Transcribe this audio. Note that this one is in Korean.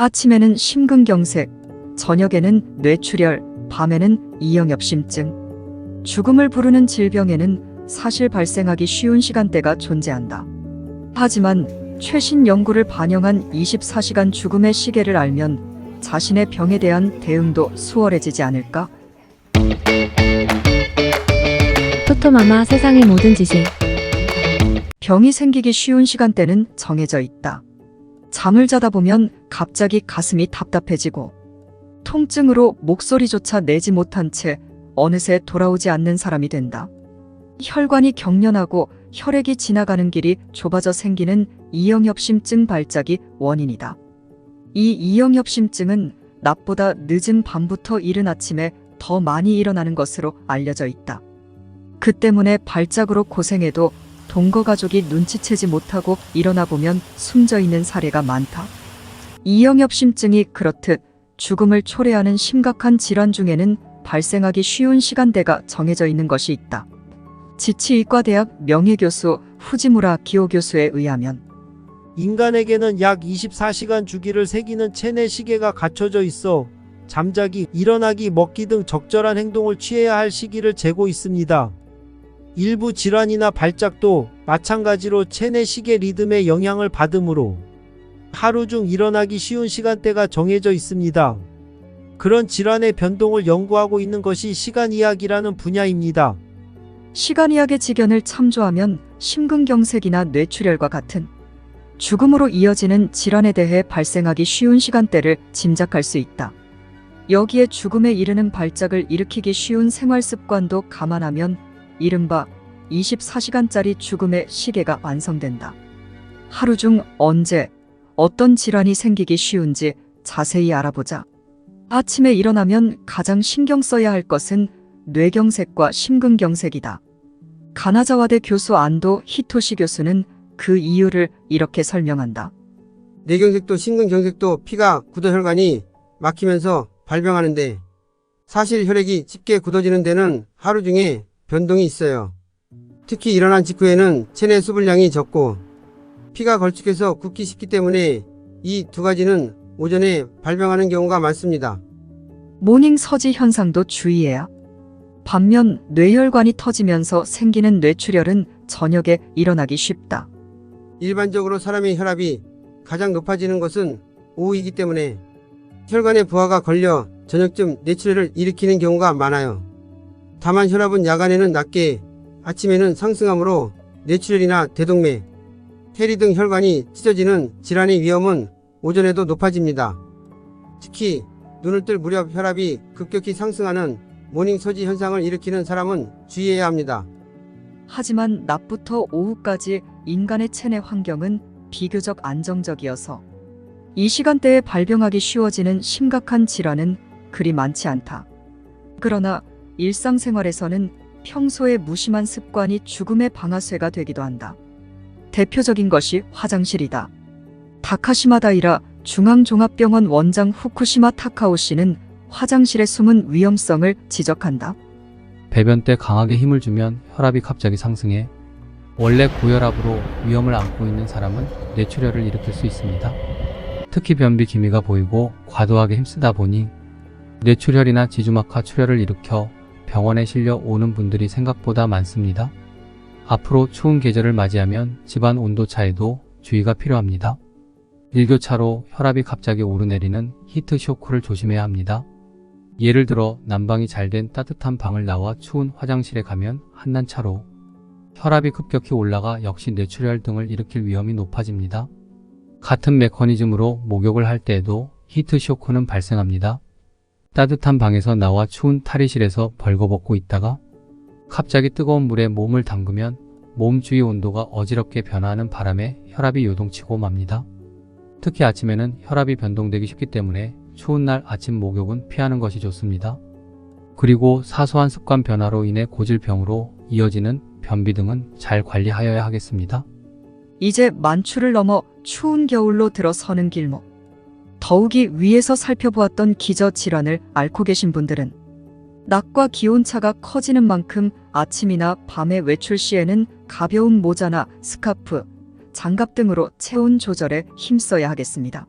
아침에는 심근경색, 저녁에는 뇌출혈, 밤에는 이영엽심증. 죽음을 부르는 질병에는 사실 발생하기 쉬운 시간대가 존재한다. 하지만 최신 연구를 반영한 24시간 죽음의 시계를 알면 자신의 병에 대한 대응도 수월해지지 않을까? 토토마마 세상의 모든 지식 병이 생기기 쉬운 시간대는 정해져 있다. 잠을 자다 보면 갑자기 가슴이 답답해지고 통증으로 목소리조차 내지 못한 채 어느새 돌아오지 않는 사람이 된다. 혈관이 경련하고 혈액이 지나가는 길이 좁아져 생기는 이영엽심증 발작이 원인이다. 이 이영엽심증은 낮보다 늦은 밤부터 이른 아침에 더 많이 일어나는 것으로 알려져 있다. 그 때문에 발작으로 고생해도 동거 가족이 눈치채지 못하고 일어나 보면 숨져 있는 사례가 많다. 이영엽심증이 그렇듯 죽음을 초래하는 심각한 질환 중에는 발생하기 쉬운 시간대가 정해져 있는 것이 있다. 지치의과대학 명예교수 후지무라 기호 교수에 의하면 인간에게는 약 24시간 주기를 새기는 체내 시계가 갖춰져 있어 잠자기, 일어나기, 먹기 등 적절한 행동을 취해야 할 시기를 재고 있습니다. 일부 질환이나 발작도 마찬가지로 체내 시계 리듬의 영향을 받으므로 하루 중 일어나기 쉬운 시간대가 정해져 있습니다. 그런 질환의 변동을 연구하고 있는 것이 시간의학이라는 분야입니다. 시간의학의 지견을 참조하면 심근경색이나 뇌출혈과 같은 죽음으로 이어지는 질환에 대해 발생하기 쉬운 시간대를 짐작할 수 있다. 여기에 죽음에 이르는 발작을 일으키기 쉬운 생활 습관도 감안하면 이른바 24시간짜리 죽음의 시계가 완성된다. 하루 중 언제 어떤 질환이 생기기 쉬운지 자세히 알아보자. 아침에 일어나면 가장 신경 써야 할 것은 뇌경색과 심근경색이다. 가나자와대 교수 안도 히토시 교수는 그 이유를 이렇게 설명한다. 뇌경색도 심근경색도 피가 굳어 혈관이 막히면서 발병하는데 사실 혈액이 쉽게 굳어지는 데는 하루 중에 변동이 있어요. 특히 일어난 직후에는 체내 수분량이 적고 피가 걸쭉해서 굳기 쉽기 때문에 이 두 가지는 오전에 발병하는 경우가 많습니다. 모닝 서지 현상도 주의해야. 반면 뇌혈관이 터지면서 생기는 뇌출혈은 저녁에 일어나기 쉽다. 일반적으로 사람의 혈압이 가장 높아지는 것은 오후이기 때문에 혈관의 부하가 걸려 저녁쯤 뇌출혈을 일으키는 경우가 많아요. 다만 혈압은 야간에는 낮게 아침에는 상승하므로 뇌출혈이나 대동맥, 해리 등 혈관이 찢어지는 질환의 위험은 오전에도 높아집니다. 특히 눈을 뜰 무렵 혈압이 급격히 상승하는 모닝 서지 현상을 일으키는 사람은 주의해야 합니다. 하지만 낮부터 오후까지 인간의 체내 환경은 비교적 안정적이어서 이 시간대에 발병하기 쉬워지는 심각한 질환은 그리 많지 않다. 그러나 일상생활에서는 평소에 무심한 습관이 죽음의 방아쇠가 되기도 한다. 대표적인 것이 화장실이다. 다카시마다이라 중앙종합병원 원장 후쿠시마 타카오 씨는 화장실의 숨은 위험성을 지적한다. 배변 때 강하게 힘을 주면 혈압이 갑자기 상승해 원래 고혈압으로 위험을 안고 있는 사람은 뇌출혈을 일으킬 수 있습니다. 특히 변비 기미가 보이고 과도하게 힘쓰다 보니 뇌출혈이나 지주막하 출혈을 일으켜 병원에 실려 오는 분들이 생각보다 많습니다. 앞으로 추운 계절을 맞이하면 집안 온도 차에도 주의가 필요합니다. 일교차로 혈압이 갑자기 오르내리는 히트 쇼크를 조심해야 합니다. 예를 들어 난방이 잘 된 따뜻한 방을 나와 추운 화장실에 가면 한난차로 혈압이 급격히 올라가 역시 뇌출혈 등을 일으킬 위험이 높아집니다. 같은 메커니즘으로 목욕을 할 때에도 히트 쇼크는 발생합니다. 따뜻한 방에서 나와 추운 탈의실에서 벌거벗고 있다가 갑자기 뜨거운 물에 몸을 담그면 몸 주위 온도가 어지럽게 변화하는 바람에 혈압이 요동치고 맙니다. 특히 아침에는 혈압이 변동되기 쉽기 때문에 추운 날 아침 목욕은 피하는 것이 좋습니다. 그리고 사소한 습관 변화로 인해 고질병으로 이어지는 변비 등은 잘 관리하여야 하겠습니다. 이제 만추를 넘어 추운 겨울로 들어서는 길목. 더욱이 위에서 살펴보았던 기저 질환을 앓고 계신 분들은 낮과 기온차가 커지는 만큼 아침이나 밤의 외출 시에는 가벼운 모자나 스카프, 장갑 등으로 체온 조절에 힘써야 하겠습니다.